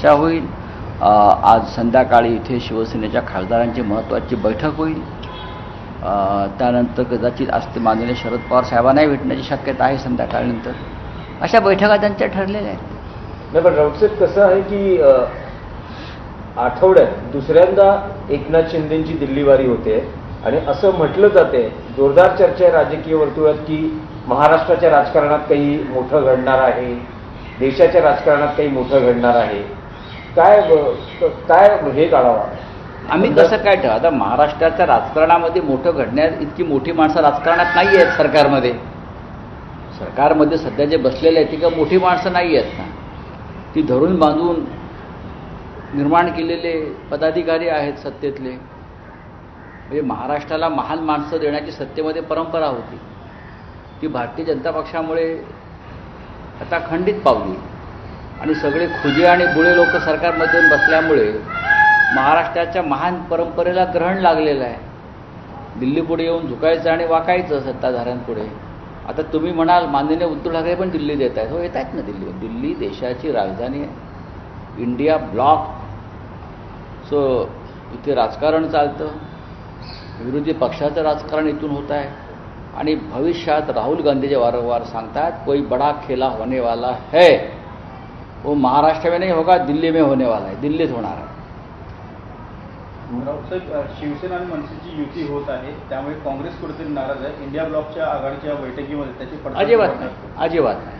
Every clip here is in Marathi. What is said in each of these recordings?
चर्चा होईल. आज संध्याकाळी इथे शिवसेनेच्या खासदारांची महत्त्वाची बैठक होईल. त्यानंतर कदाचित आज ते माननीय शरद पवार साहेबांनाही भेटण्याची शक्यता आहे संध्याकाळनंतर. अशा बैठका त्यांच्या ठरलेल्या आहेत. नाही पण राऊतसाहेब कसं आहे की आठवड्यात दुसऱ्यांदा एकनाथ शिंदेची दिल्लीवारी होते आणि असं म्हटलं जाते जोरदार चर्चा आहे राजकीय वर्तुळात की महाराष्ट्राच्या राजकारणात काही मोठं घडणार आहे देशाच्या राजकारणात काही मोठं घडणार आहे. काय काय हे काढावा? आम्ही कसं काय ठेवा? आता महाराष्ट्राच्या राजकारणामध्ये मोठं घडण्यात इतकी मोठी माणसं राजकारणात नाही आहेत सरकारमध्ये. सरकारमध्ये सध्या जे बसलेले आहेत ती का मोठी माणसं नाही आहेत ना? ती धरून बांधून निर्माण केलेले पदाधिकारी आहेत सत्तेतले. म्हणजे महाराष्ट्राला महान माणसं देण्याची सत्तेमध्ये परंपरा होती. ती भारतीय जनता पक्षामुळे आता खंडित पावली. आणि सगळे खुजे आणि बुळे लोक सरकारमध्ये येऊन बसल्यामुळे महाराष्ट्राच्या महान परंपरेला ग्रहण लागलेलं आहे. दिल्लीपुढे येऊन झुकायचं आणि वाकायचं सत्ताधाऱ्यांपुढे. आता तुम्ही म्हणाल माननीय उद्धव ठाकरे पण दिल्ली देत आहेत. हो येत आहेत ना दिल्ली. दिल्ली देशाची राजधानी आहे. India block. सो इथे राजकारण चालतं. विरोधी पक्षाचं राजकारण इथून होत आहे. आणि भविष्यात राहुल गांधी जे वारंवार सांगतात कोई बडा खेला होने वाला है. वो महाराष्ट्र में नहीं होगा दिल्ली में होने वाला है दिल्लीत होणार आहे. शिवसेना आणि मनसेची युती होत आहे त्यामुळे काँग्रेस कुठेतरी नाराज आहे. इंडिया ब्लॉकच्या आघाडीच्या बैठकीमध्ये त्याची अजिबात नाही अजिबात नाही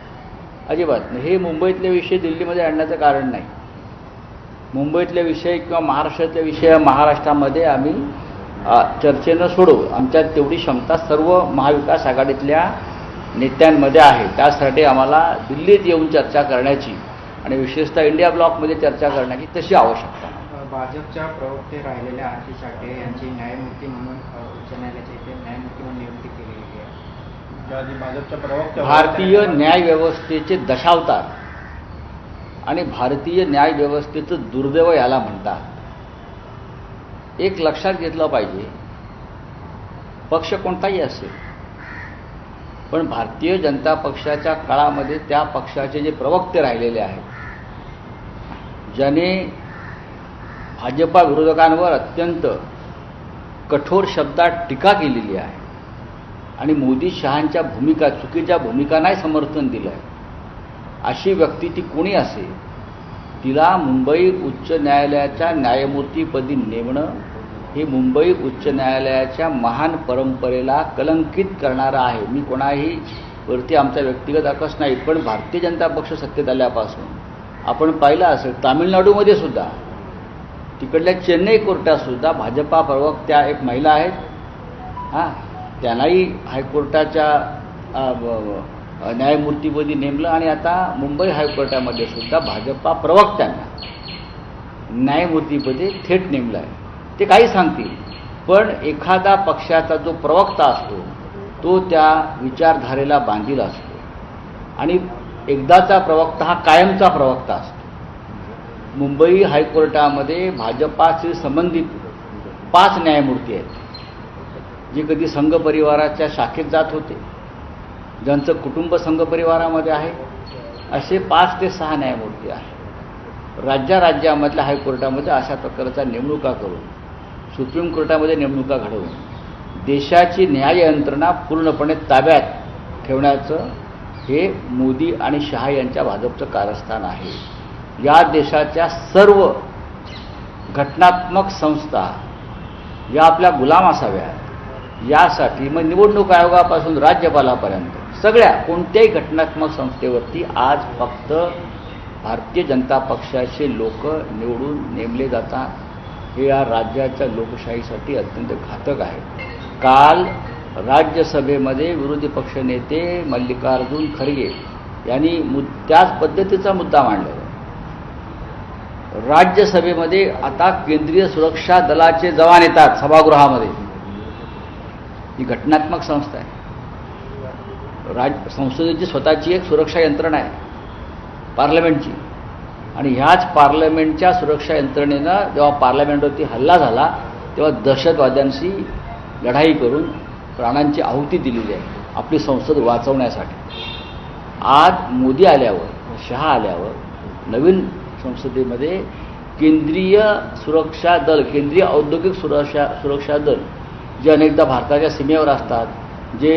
अजिबात नाही. हे मुंबईतले विषय दिल्लीमध्ये आणण्याचं कारण नाही. मुंबईतले विषय किंवा महाराष्ट्रातले विषय महाराष्ट्रामध्ये आम्ही चर्चेनं सोडवू आमच्यात तेवढी क्षमता सर्व महाविकास आघाडीतल्या नेत्यांमध्ये आहे. त्यासाठी आम्हाला दिल्लीत येऊन चर्चा करण्याची आणि विशेषतः इंडिया ब्लॉकमध्ये चर्चा करण्याची तशी आवश्यकता. भाजपच्या प्रवक्ते राहिलेल्या आरती साठे यांची न्यायमूर्ती म्हणून उच्च न्यायालयाच्या इथे न्यायमूर्ती म्हणून नियुक्ती केलेली आहे. ज्या आधी भाजपच्या प्रवक्त्या भारतीय न्यायव्यवस्थेचे दशावतार आणि भारतीय न्यायव्यवस्थेचं दुर्दैव याला म्हणतात. एक लक्षात घेतलं पाहिजे पक्ष कोणताही असेल पण भारतीय जनता पक्षाच्या काळामध्ये त्या पक्षाचे जे प्रवक्ते राहिलेले आहेत ज्याने भाजपा विरोधकांवर अत्यंत कठोर शब्दात टीका केलेली आहे आणि मोदी शहांच्या भूमिका चुकीच्या भूमिका नाही समर्थन दिलं आहे अशी व्यक्ती ती कोणी असेल? तिला मुंबई उच्च न्यायालयाच्या न्यायमूर्तीपदी नेमणं हे मुंबई उच्च न्यायालयाच्या महान परंपरेला कलंकित करणारं आहे. मी कोणाही वरती आमचा व्यक्तिगत आकस नाही पण भारतीय जनता पक्ष सत्तेत आल्यापासून आपण पाहिलं असेल तामिळनाडूमध्ये सुद्धा तिकडल्या चेन्नई कोर्टात सुद्धा भाजपा प्रवक्त्या एक महिला आहेत. हां त्यांनाही हायकोर्टाच्या न्यायमूर्तीपदी नेमलं आणि आता मुंबई हायकोर्टामध्ये सुद्धा भाजपा प्रवक्त्यांना न्यायमूर्तीपदी थेट नेमलं आहे. ते काही सांगतील. पण एखादा पक्षाचा जो प्रवक्ता असतो तो त्या विचारधारेला बांधील असतो. आणि एकदाचा प्रवक्ता हा कायमचा प्रवक्ता असतो. मुंबई हायकोर्टामध्ये भाजपाशी संबंधित पाच न्यायमूर्ती आहेत जे कधी संघ परिवाराच्या शाखेत जात होते ज्यांचं कुटुंब संघ परिवारामध्ये आहे असे पाच ते सहा न्यायमूर्ती आहेत. राज्या राज्यामधल्या हायकोर्टामध्ये अशा प्रकारचा नेमणुका करून सुप्रीम कोर्टामध्ये नेमणुका घडवून. देशाची न्याय यंत्रणा पूर्णपणे ताब्यात ठेवण्याचं हे मोदी आणि शहा यांच्या भाजपचं कारस्थान आहे. या देशाच्या सर्व घटनात्मक संस्था या आपल्या गुलाम असाव्यात यासाठी मग निवडणूक आयोगापासून राज्यपालापर्यंत सगळ्या कोणत्याही घटनात्मक संस्थेवरती आज फक्त भारतीय जनता पक्षाचे लोक निवडून नेमले जातात. हे या राज्याच्या लोकशाहीसाठी अत्यंत घातक आहे. काल राज्यसभेमध्ये विरोधी पक्षनेते मल्लिकार्जुन खरगे यांनी मु त्याच पद्धतीचा मुद्दा मांडलेला राज्यसभेमध्ये आता केंद्रीय सुरक्षा दलाचे जवान येतात सभागृहामध्ये. ही घटनात्मक संस्था आहे. राज संसदेची स्वतःची एक सुरक्षा यंत्रणा आहे. पार्लमेंटची. आणि ह्याच पार्लमेंटच्या सुरक्षा यंत्रणेनं जेव्हा पार्लमेंटवरती हल्ला झाला तेव्हा दहशतवाद्यांशी लढाई करून प्राणांची आहुती दिलेली आहे आपली संसद वाचवण्यासाठी. आज मोदी आल्यावर शहा आल्यावर नवीन संसदेमध्ये केंद्रीय सुरक्षा दल केंद्रीय औद्योगिक सुरक्षा सुरक्षा दल जे अनेकदा भारताच्या सीमेवर असतात जे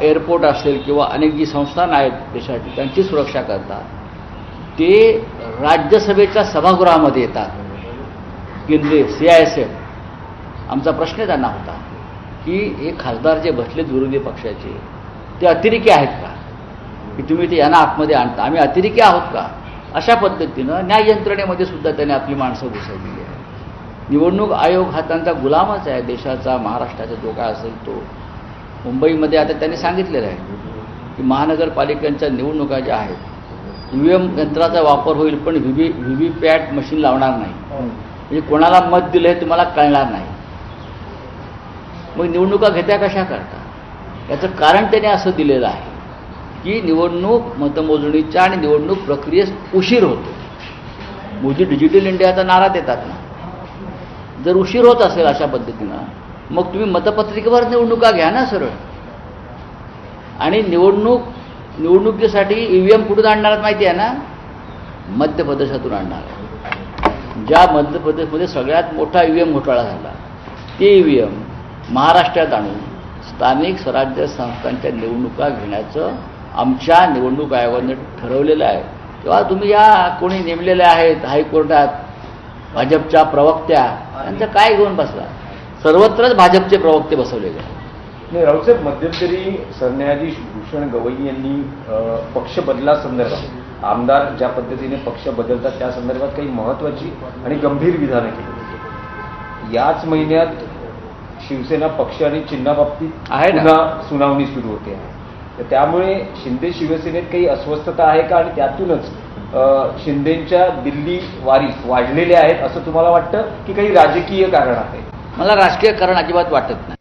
एअरपोर्ट असेल किंवा अनेक जी संस्थान आहेत देशाची त्यांची सुरक्षा करतात. ते राज्यसभेच्या सभागृहामध्ये येतात. केंद्रीय सी आय एस एफ. आमचा प्रश्न त्यांना होता की हे खासदार जे बसलेत विरोधी पक्षाचे ते अतिरेकी आहेत का? की तुम्ही ते यांना आतमध्ये आणता? आम्ही अतिरेकी आहोत का? अशा पद्धतीनं न्याय यंत्रणेमध्ये सुद्धा त्यांनी आपली माणसं घुसवलेली आहे निवडणूक आयोग हा त्यांचा गुलामच आहे. देशाचा महाराष्ट्राचा जो काय असेल तो. मुंबईमध्ये आता त्यांनी सांगितलेलं आहे की महानगरपालिकांच्या निवडणुका ज्या आहेत ई व्ही एम यंत्राचा वापर होईल पण V V V V PAT machine लावणार नाही. म्हणजे कोणाला मत दिलं हे तुम्हाला कळणार नाही. मग निवडणुका घेत्या कशा करता? याचं कारण त्याने असं दिलेलं आहे की निवडणूक मतमोजणीच्या आणि निवडणूक प्रक्रियेस उशीर होतो. मोदी डिजिटल इंडियाचा नारा देतात ना. जर उशीर होत असेल अशा पद्धतीनं मग तुम्ही मतपत्रिकेवर निवडणुका घ्या ना सरळ. आणि निवडणूक निवडणुकीसाठी ई व्ही एम कुठून आणणार माहिती आहे ना? मध्य प्रदेशातून आणणार आहे ज्या मध्य प्रदेशमध्ये सगळ्यात मोठा ई व्ही एम घोटाळा झाला ते ई व्ही एम महाराष्ट्रात आणून स्थानिक स्वराज्य संस्थांच्या निवडणुका घेण्याचं आमच्या निवडणूक आयोगाने ठरवलेलं आहे. तेव्हा तुम्ही या कोणी नेमलेल्या आहेत हायकोर्टात? भाजपच्या प्रवक्त्या? त्यांचं काय घेऊन बसला? सर्वत्रच भाजपचे प्रवक्ते बसवलेले आहेत. नाही राऊसाहेब मध्यंतरी सरन्यायाधीश भूषण गवई यांनी पक्ष बदलासंदर्भात आमदार ज्या पद्धतीने पक्ष बदलतात त्या संदर्भात काही महत्वाची आणि गंभीर विधानं केली याच महिन्यात शिवसेना पक्ष आणि चिन्हाबाबतीत आहे ना. सुनावणी सुरू होते. आहे तर त्यामुळे शिंदे शिवसेनेत काही अस्वस्थता आहे का? आणि त्यातूनच शिंदेच्या दिल्ली वारी वाढलेल्या आहेत असं तुम्हाला वाटतं की काही राजकीय कारण आहे? मला राजकीय कारण अजिबात वाटत नाही.